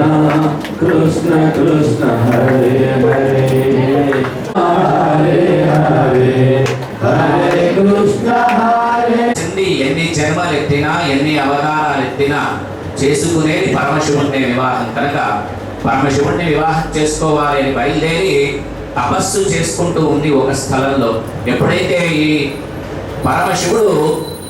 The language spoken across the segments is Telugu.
కృష్ణ కృష్ణ కృష్ణ హరే హరే హరే హరే కృష్ణ ఎన్ని జన్మలు ఎత్తినా ఎన్ని అవతారాలు ఎత్తినా చేసుకునేది పరమశివుణ్ణి వివాహం. కనుక పరమశివుణ్ణి వివాహం చేసుకోవాలి అని బయలుదేరి తపస్సు చేసుకుంటూ ఉంది ఒక స్థలంలో ఎప్పుడైతే ఈ పరమశివుడు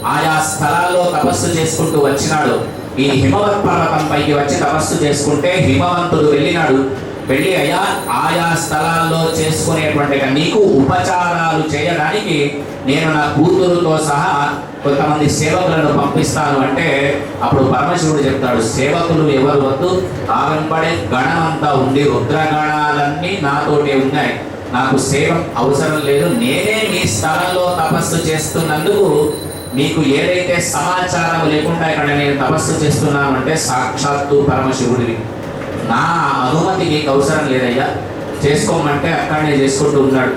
ఆయా స్థలాల్లో తపస్సు చేసుకుంటూ వచ్చినాడు ఈ హిమవత్ పర్వతంపైకి వచ్చి తపస్సు చేసుకుంటే హిమవంతుడు వెళ్ళినాడు. వెళ్ళి అయ్యా ఆయా స్థలాల్లో చేసుకునేటువంటి నీకు ఉపచారాలు చేయడానికి నేను నా కూతురుతో సహా కొంతమంది సేవకులను పంపిస్తాను అంటే అప్పుడు పరమశివుడు చెప్తాడు సేవకులు ఎవరు వద్దు ఆ వెంబడే అంతా ఉంది రుద్రగణాలన్నీ నాతోటి ఉన్నాయి. నాకు సేవ అవసరం లేదు. నేనే మీ స్థలంలో తపస్సు చేస్తున్నందుకు మీకు ఏదైతే సమాచారం లేకుండా ఇక్కడ నేను తపస్సు చేస్తున్నామంటే సాక్షాత్తు పరమశివుడివి. నా అనుమతి మీకు అవసరం లేదయ్యా. చేసుకోమంటే అక్కడనే చేసుకుంటూ ఉన్నాడు.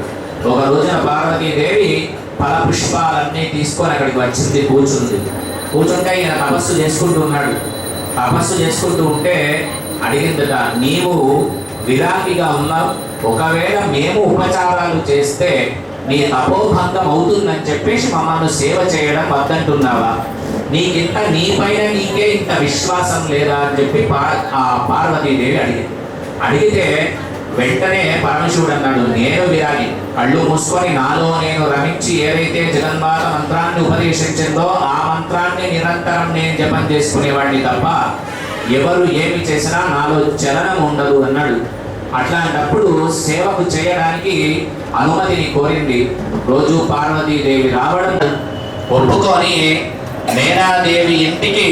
ఒక రోజున పార్వతీదేవి ఫల పుష్పాలన్నీ తీసుకొని అక్కడికి వచ్చింది కూర్చుంది. కూర్చుంటే ఈయన తపస్సు చేసుకుంటూ ఉన్నాడు. తపస్సు చేసుకుంటూ ఉంటే అడిగిందట నీవు విరాగిగా ఉన్నావు. ఒకవేళ మేము ఉపచారాలు చేస్తే నీ తపోభంగం అవుతుందని చెప్పేసి మమ్మల్ని సేవ చేయడం వద్దంటున్నావా? నీకింత నీ పైన నీకే ఇంత విశ్వాసం లేదా అని చెప్పి ఆ పార్వతీదేవి అడిగింది. అడిగితే వెంటనే పరమశివుడు అన్నాడు నేను విరాగి కళ్ళు మూసుకొని నాలో నేను రమించి ఏదైతే జగన్మాత మంత్రాన్ని ఉపదేశించిందో ఆ మంత్రాన్ని నిరంతరం నేను జపం చేసుకునేవాడిని తప్ప ఎవరు ఏమి చేసినా నాలో చలనం ఉండదు అన్నాడు. అట్లాంటప్పుడు సేవకు చేయడానికి అనుమతిని కోరింది రోజు పార్వతీదేవి రావడం. ఒప్పుకొని మేనాదేవి ఇంటికి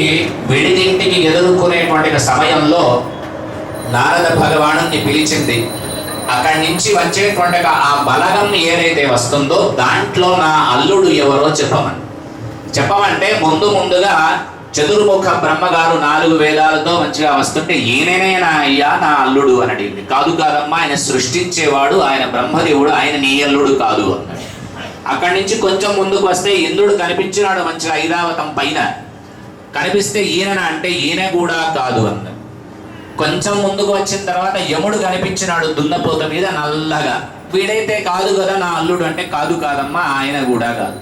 విడిదింటికి ఎదుర్కొనేటువంటి సమయంలో నారద భగవానుని పిలిచింది. అక్కడి నుంచి వచ్చేటువంటి ఆ బలగం ఏదైతే వస్తుందో దాంట్లో నా అల్లుడు ఎవరో చెప్పమని. చెప్పమంటే ముందు ముందుగా చతుర్ముఖ బ్రహ్మగారు నాలుగు వేదాలతో మంచిగా వస్తుంటే ఈయననే నా అయ్యా నా అల్లుడు అని అడిగింది కాదు కాదమ్మా ఆయన సృష్టించేవాడు ఆయన బ్రహ్మదేవుడు ఆయన నీ అల్లుడు కాదు అన్నాడు అక్కడి నుంచి కొంచెం ముందుకు వస్తే ఇంద్రుడు కనిపించినాడు మంచిగా ఐరావతం పైన. కనిపిస్తే ఈయన అంటే ఈయన కూడా కాదు అన్నాడు కొంచెం ముందుకు వచ్చిన తర్వాత యముడు కనిపించినాడు దున్నపోత మీద నల్లగా. వీడైతే కాదు కదా నా అల్లుడు అంటే కాదు కాదమ్మా ఆయన కూడా కాదు.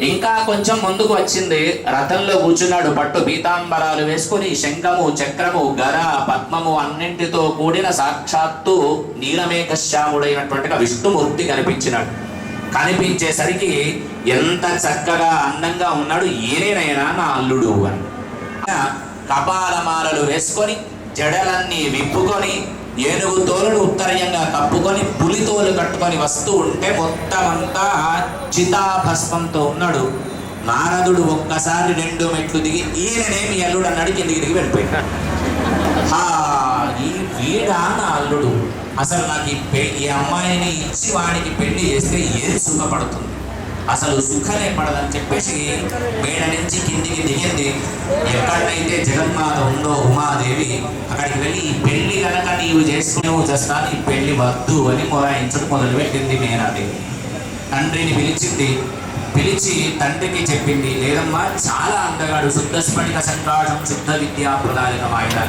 ఇంకా కొంచెం ముందుకు వచ్చింది. రథంలో కూర్చున్నాడు పట్టు పీతాంబరాలు వేసుకొని శంఖము చక్రము గర పద్మము అన్నింటితో కూడిన సాక్షాత్తు నీలమేఘ శ్యాముడైనటువంటి విష్ణుమూర్తి కనిపించినాడు. కనిపించేసరికి ఎంత చక్కగా అందంగా ఉన్నాడు. ఏనేనైనా నా అల్లుడు అని. కపాలమాలలు వేసుకొని జడలన్నీ విప్పుకొని ఏనుగు తోలుడు ఉత్తరీయంగా కప్పుకొని పులి తోలు కట్టుకొని వస్తూ ఉంటే మొత్తం అంతా చితాభస్మంతో ఉన్నాడు. నారదుడు ఒక్కసారి రెండు మెట్లు దిగి ఈయననేమి అల్లుడు అన్నాడు కిందికి దిగి వెళ్ళిపోయాడు. ఈ వీడా నా అల్లుడు. అసలు నాకు ఈ ఈ అమ్మాయిని ఇచ్చి వాడికి పెళ్ళి చేస్తే ఏది సుఖపడుతుంది? అసలు సుఖమే పడదని చెప్పేసి మేడ నుంచి కిందికి దిగింది. ఎక్కడైతే జగన్మాత ఉందో ఉమాదేవి అక్కడికి వెళ్ళి ఈ పెళ్ళి కనుక నీవు చేసుకునేవు చేస్తా నీ పెళ్ళి వద్దు అని మొరాయించడం మొదలుపెట్టింది మేనాదేవి. తండ్రిని పిలిచింది. పిలిచి తండ్రికి చెప్పింది లేదమ్మా చాలా అందగాడు శుద్ధ స్ఫటిక సంకాశం శుద్ధ విద్యా ప్రదాయకం ఆయన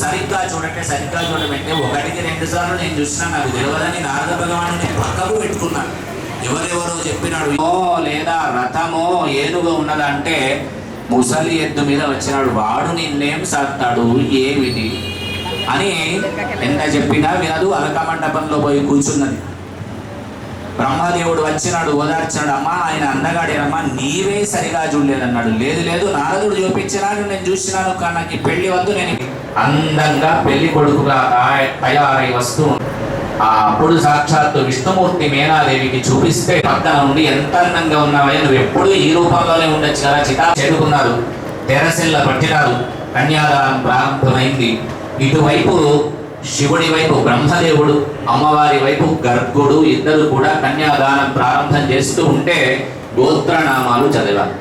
సరిగ్గా చూడంటే సరిగ్గా చూడమంటే ఒకటికి రెండు సార్లు నేను చూసినా నాకు తెలియదని నారద భగవాను నేను పక్కకు పెట్టుకున్నాను. ఎవరెవరో చెప్పినాడు ఓ లేదా రథమో ఏనుగో ఉన్నదంటే ముసలి ఎద్దు మీద వచ్చినాడు వాడు నిన్నేం సాస్తాడు ఏమిటి? అని ఎంత చెప్పినా వినదు అలక మండపంలో పోయి కూర్చున్నది. బ్రహ్మదేవుడు వచ్చినాడు ఓదార్చినాడు అమ్మా ఆయన అందగాడేనమ్మా నీవే సరిగా చూడలేదన్నాడు. లేదు లేదు నారదుడు చూపించినాడు నేను చూసినాను కానీ నాకు పెళ్ళి వద్దు నేను అందంగా పెళ్ళి కొడుకుగా తయారై వస్తూ ఆ అప్పుడు సాక్షాత్తు విష్ణుమూర్తి మేనాదేవికి చూపిస్తే పక్కన ఉండి ఎంత అందంగా ఉన్నావయ్యా? నువ్వు ఎప్పుడు ఈ రూపంలోనే ఉండొచ్చు కదా చితా చేరుకున్నారు తెరసిల్ల పట్టినారు కన్యాదానం ప్రారంభమైంది. ఇటువైపు శివుడి వైపు బ్రహ్మదేవుడు అమ్మవారి వైపు గర్గుడు ఇద్దరు కూడా కన్యాదానం ప్రారంభం చేస్తూ ఉంటే గోత్రనామాలు చదివారు.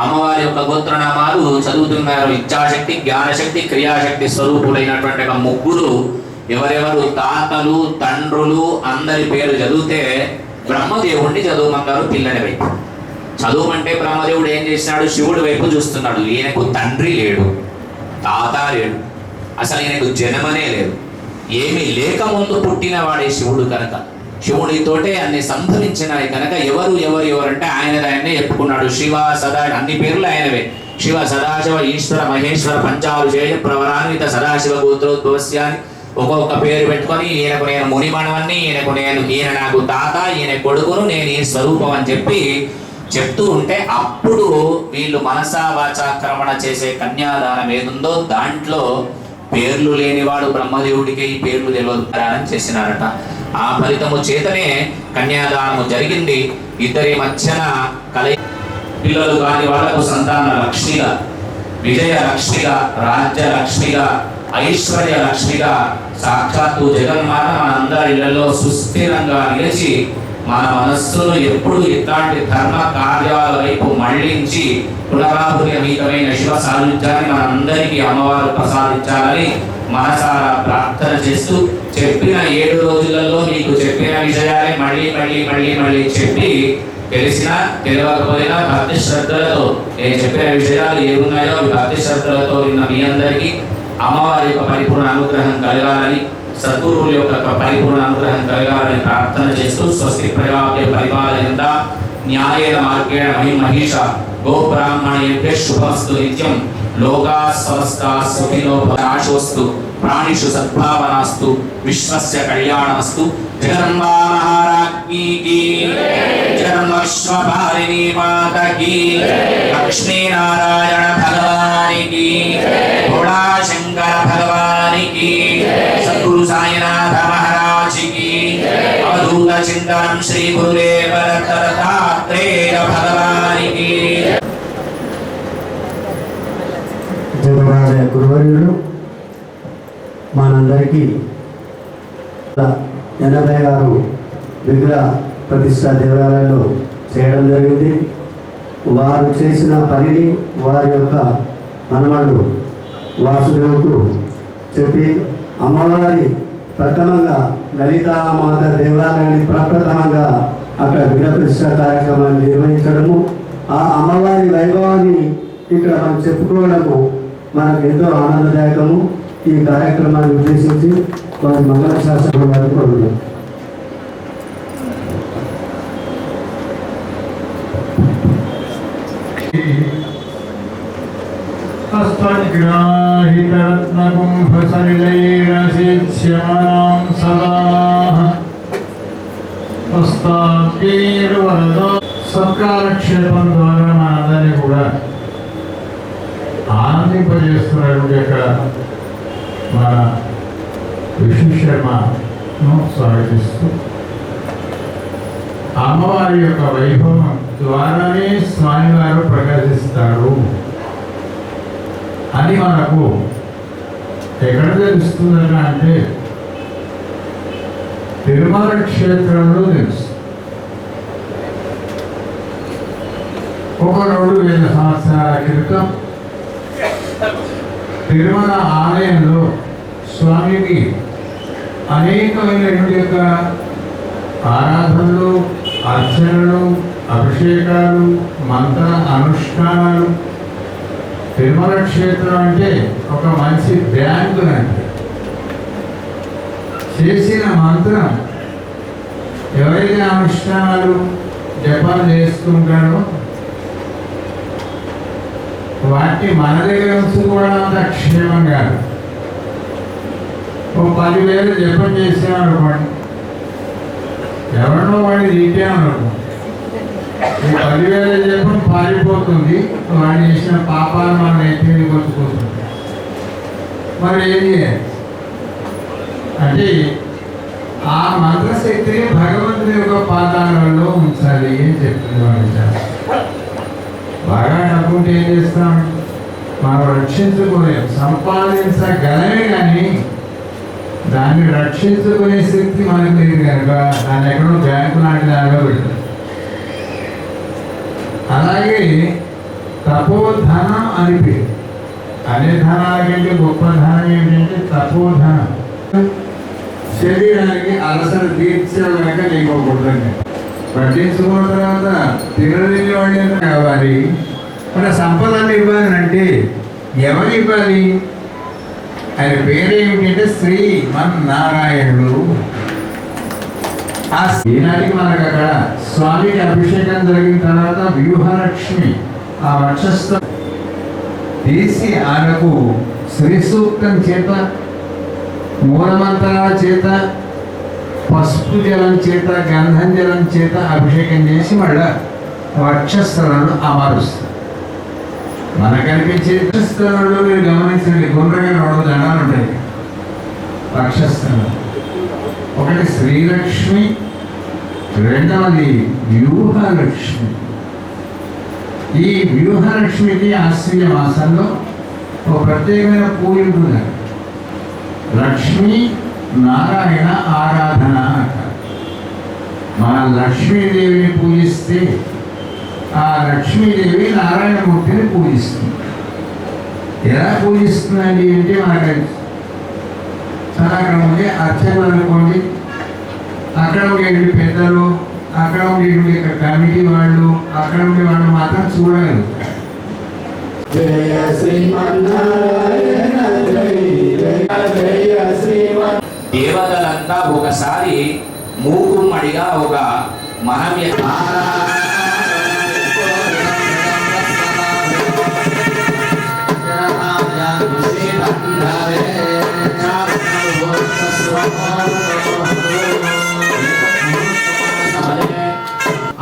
అమ్మవారి యొక్క గోత్రనామాలు చదువుతున్నారు. ఇచ్చాశక్తి జ్ఞానశక్తి క్రియాశక్తి స్వరూపులైనటువంటి ముగ్గురు ఎవరెవరు తాతలు తండ్రులు అందరి పేరు చదివితే బ్రహ్మదేవుడిని చదువుమంటారు పిల్లని వైపు. చదవమంటే బ్రహ్మదేవుడు ఏం చేసినాడు శివుడి వైపు చూస్తున్నాడు. ఈయనకు తండ్రి లేడు తాత లేడు అసలు ఈయనకు జన్మనే లేదు. ఏమీ లేక ముందు పుట్టిన వాడే శివుడు కనుక. శివుడితోటే అన్ని సంభవించినాయి కనుక ఎవరు ఎవరు ఎవరంటే ఆయన ఆయన్నే చెప్పుకున్నాడు. శివ సదా అన్ని పేర్లు ఆయనవే. శివ సదాశివ ఈశ్వర మహేశ్వర పంచాలు చేయ ప్రవరాన్విత సదాశివ గోత్రోద్భవస్యాన్ని ఒక్కొక్క పేరు పెట్టుకొని ఈయనకు నేను మునిమణవన్ని ఈయనకు నేను ఈయన నాకు తాత ఈయన కొడుకును నేను ఈ స్వరూపం అని చెప్పి చెప్తూ ఉంటే అప్పుడు వీళ్ళు మనసా వాచాక్రమణ చేసే కన్యాదానం ఏదుందో దాంట్లో పేర్లు లేనివాడు బ్రహ్మదేవుడికి ఈ పేర్లు తెలియదు ప్రయాణం చేసినారట. ఆ ఫలితము చేతనే కన్యాదానము జరిగింది. ఇద్దరి మధ్యన కలయి పిల్లలు కాని వాళ్ళకు సంతాన లక్ష్మిగా విజయ లక్ష్మిగా రాజ్య లక్ష్మిగా ఐశ్వర్య లక్ష్మిగా సాక్షాత్తు జగన్మాత మనందరి ఇళ్ళలో సుస్థిరంగా నిలిచి మన మనస్సును ఎప్పుడు ఇట్లాంటి ధర్మ కార్యాల వైపు మళ్ళించి పునరాభుతమైన శివ సాన్నిధ్యాన్ని మనందరికీ అమ్మవారు ప్రసాదించాలని మనసారా ప్రార్థన చేస్తూ చెప్పిన ఏడు రోజులలో మీకు చెప్పిన విషయాలే మళ్ళీ మళ్ళీ మళ్ళీ మళ్ళీ చెప్పి తెలిసినా తెలియకపోయినా భక్తి శ్రద్ధలతో నేను చెప్పిన విషయాలు ఏమున్నాయో భక్తి శ్రద్ధలతో నిన్న మీ అందరికీ. అమ్మవారి యొక్క పరిపూర్ణ అనుగ్రహం కలగాలని సద్గురువుల యొక్క పరిపూర్ణ అనుగ్రహం కలగాలని ప్రార్థన చేస్తూ స్వస్తి ప్రజాభ్య పరిపాలయంత న్యాయేన మార్గేణ మహి మహిష గో శుభస్తు నిత్యం. లోకా సమస్త సుఖినో ఆశోస్తు ప్రాణిషు సద్భావనాస్తు విశ్వస్య కళ్యాణమస్తు. జగన్మా మహారాజ్ఞీ జగన్మ జన్మశ్వపాలిని మాతకి లక్ష్మీనారాయణ భగవానికి భోళా భగవానికి సద్గురు సాయినాథ మహారాజికి అవధూత చింతనం శ్రీ గురుదేవ గురువర్యుడు గురువర్యులు మనందరికీ ఎనభై ఆరు విగ్రహ ప్రతిష్ట దేవాలయంలో చేయడం జరిగింది. వారు చేసిన పనిని వారి యొక్క మనమడు వాసుదేవుకు చెప్పి అమ్మవారి ప్రథమంగా లలితామాత దేవాలయాన్ని ప్రప్రథమంగా అక్కడ విగ్రహ ప్రతిష్ట కార్యక్రమాన్ని నిర్వహించడము ఆ అమ్మవారి వైభవాన్ని ఇక్కడ మనం చెప్పుకోవడము మనకు ఎంతో ఆనందదాయకము ఈ కార్యక్రమాన్ని ఉద్దేశించి వారి మంగళ శాస్త్రం వారు కోరుతున్నాం अस्मद्ग्राहितरत्नकुम्भसलिलैरसिच्यमानां सदा హస్తాభీర్వరద సత్కారక్షేపం ద్వారా మనందరినీ కూడా ఆనందింపజేస్తున్నటువంటి యొక్క మన విష్ణు శర్మను స్వాగతిస్తూ. అమ్మవారి యొక్క వైభవం ద్వారానే స్వామివారు ప్రకాశిస్తారు అని మనకు ఎక్కడ తెలుస్తుందట అంటే తిరుమల క్షేత్రంలో తెలుసు ఒక రెండు వేల సంవత్సరాల క్రితం తిరుమల ఆలయంలో స్వామికి అనేకమైనటువంటి యొక్క ఆరాధనలు అర్చనలు అభిషేకాలు మంత్ర అనుష్ఠానాలు. తిరుమల క్షేత్రం అంటే ఒక మంచి బ్యాంకు అంటే. చేసిన మంత్రం ఎవరైతే అనుష్ఠానాలు జపాలు చేస్తుంటారో వాటి మన దగ్గర ఉంచుకోవడం అంత క్షేమం కాదు. ఓ పదివేలు జపం చేసామనుకోండి ఎవరినో వాడిని తిట్టామనుకోండి ఈ పదివేల జపం పారిపోతుంది. వాడు చేసిన పాపాలు మన నెత్తిని కొట్టుకుంటుంది. మరి ఏం చేయాలి? అంటే ఆ మంత్రశక్తిని భగవంతుని యొక్క పాదాలలో ఉంచాలి అని చెప్తుంది బాగా డబ్బుంటే ఏం చేస్తాం? మనం రక్షించుకోలేం సంపాదించగలమే కానీ దాన్ని రక్షించుకునే శక్తి మనకు లేదు కనుక దాన్ని ఎక్కడో బ్యాంకు లాంటి దానిలో పెడతాం. అలాగే తపోధనం అని పేరు. అనే ధనాలకంటే గొప్ప ధనం ఏంటంటే తపోధనం శరీరానికి అలసట తీర్చలేక లేకపోకూడదండి పట్టించుకున్న తర్వాత తినలేని వాళ్ళు కావాలి మన సంపదను ఇవ్వాలి అంటే ఎవరు ఇవ్వాలి? ఆయన పేరేమిటంటే శ్రీ మన్ నారాయణుడు ఆ ఈనాటికి మనకు అక్కడ స్వామికి అభిషేకం జరిగిన తర్వాత వ్యూహలక్ష్మి ఆ వర్షస్థ తీసి ఆయనకు శ్రీ సూక్తం చేత మూలమంత్రాల చేత పసుపు జలం చేత గంధం జలం చేత అభిషేకం చేసి మళ్ళా వక్షస్థలను అమరుస్తారు మనకు కనిపించే వక్షస్థలంలో మీరు గమనించండి గుండ్రగా రెండు దండాలు ఉంటాయి. వక్షస్థలం ఒకటి శ్రీలక్ష్మి రెండవది వ్యూహలక్ష్మి. ఈ వ్యూహలక్ష్మికి ఆశ్రయ మాసంలో ఒక ప్రత్యేకమైన పూజ ఉంటుంది లక్ష్మి నారాయణ ఆరాధన మన లక్ష్మీదేవిని పూజిస్తే ఆ లక్ష్మీదేవి నారాయణమూర్తిని పూజిస్తుంది. ఎలా పూజిస్తుందండి అంటే మనకు చాలా అక్కడ ఉండే అర్చకులు అనుకోండి అక్కడ ఉండేటువంటి పెద్దలు అక్కడ ఉండేటువంటి కమిటీ వాళ్ళు అక్కడ ఉండే వాళ్ళు మాత్రం చూడగలుగుతారు జయ శ్రీమన్నారాయణ దేవతలంతా ఒకసారి మూకుమ్మడిగా ఒక మనం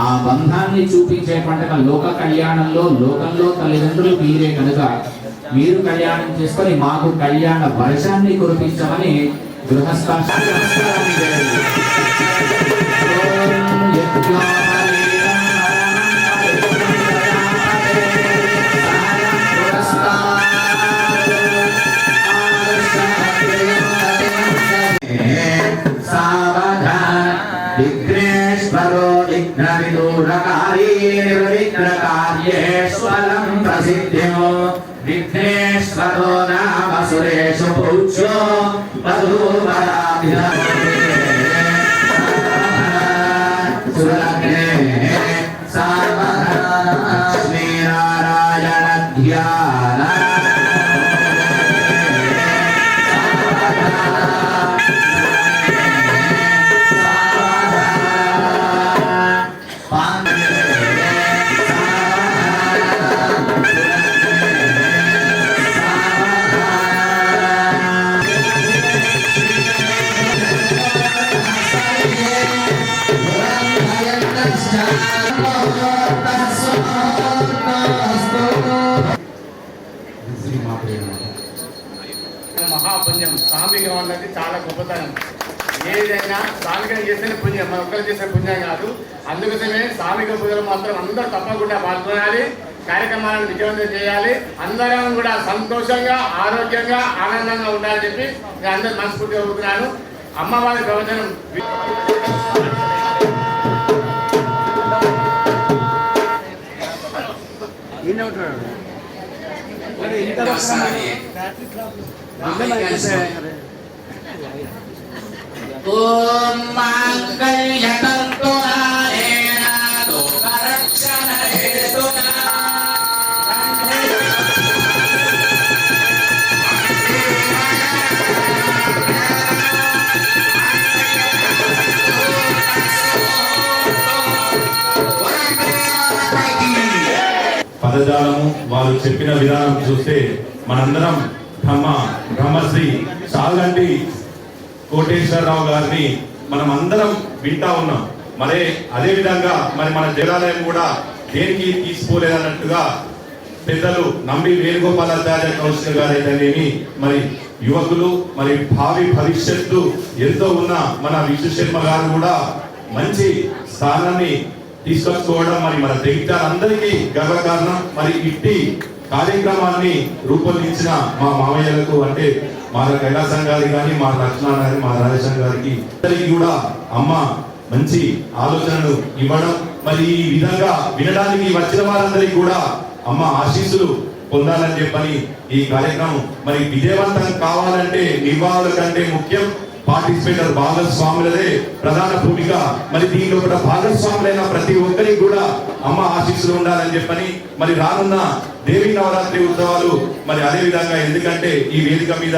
ఆ బంధాన్ని చూపించే పండుగ లోక కళ్యాణంలో లోకంలో తల్లిదండ్రులు మీరే కనుక మీరు కళ్యాణం చేసుకొని మాకు కళ్యాణ వర్షాన్ని కురిపించమని గృహస్థాశ్రమాన్ని విఘ్నేశ్వరో ప్రసిద్ధ్యో విఘ్నేశ్వరో నామ సురేషు పూజ్యో లక్ష్మీనారాయణ సామికం అన్నది చాలా గొప్పతనం. ఏదైనా సామికం చేసిన పుణ్యం. మన ఒక్కరు చేసిన పుణ్యం కాదు. అందుకోసమే సామిక పూజలు మాత్రం అందరూ తప్పకుండా పాల్గొనాలి. కార్యక్రమాలను విజయవంతం చేయాలి. అందరం కూడా సంతోషంగా ఆరోగ్యంగా ఆనందంగా ఉండాలని చెప్పి నేను అందరూ మనస్ఫూర్తిగా కోరుతున్నాను. అమ్మవారి ప్రవచనం ఓం మాంగళ్యతంతు పదజాలము వారు చెప్పిన విధానం చూస్తే మనందరం అమ్మ బ్రహ్మశ్రీ సాగంటి కోటేశ్వరరావు గారిని మనం అందరం వింటా ఉన్నాం. మరే అదే విధంగా మరి మన దేవాలయం కూడా దేనికి తీసుకోలేదన్నట్టుగా పెద్దలు నంబి వేణుగోపాలాచార్య కౌన్సిలర్ గారు అయితేనేమి మరి యువకులు మరి భావి భవిష్యత్తు ఎంతో ఉన్న మన విష్ణు శర్మ గారు కూడా మంచి స్థానాన్ని తీసుకొచ్చుకోవడం మరి మన జగిత్యాలందరికీ గర్వకారణం. మరి ఇట్టి కార్యక్రమాన్ని రూపొందించిన మా మామయ్యలకు అంటే మా కైలాసం గారి కానీ మా లక్ష్మణ గారి మా రాజేశం గారికి అందరికీ కూడా అమ్మ మంచి ఆలోచనలు ఇవ్వడం మరి ఈ విధంగా వినడానికి వచ్చిన వారందరికీ కూడా అమ్మ ఆశీస్సులు పొందాలని చెప్పని ఈ కార్యక్రమం. మరి విజయవంతం కావాలంటే నిర్వాహకుల కంటే ముఖ్యం పార్టిసిపేటర్ భాగస్వాములదే ప్రధాన భూమిక. మరి దీనిలో కూడా భాగస్వాములైన ప్రతి ఒక్క అమ్మ ఆశీస్సులు ఉండాలని చెప్పని మరి రానున్న దేవి నవరాత్రి ఉత్సవాలు మరి అదే విధంగా ఎందుకంటే ఈ వేదిక మీద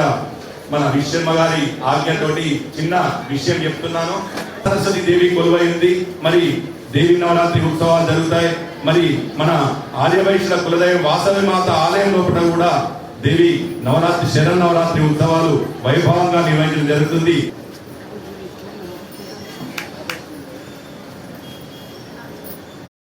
మన విశ్వమ్మ గారి ఆజ్ఞతోటి చిన్న విషయం చెప్తున్నాను. సరస్వతి దేవి కొలువైంది. మరి దేవి నవరాత్రి ఉత్సవాలు జరుగుతాయి. మరి మన ఆర్యవైశ్యుల కులదైవం వాసవి మాత ఆలయం లోపల కూడా దేవి నవరాత్రి శరణ నవరాత్రి ఉత్సవాలు వైభవంగా నిర్వహించడం జరుగుతుంది.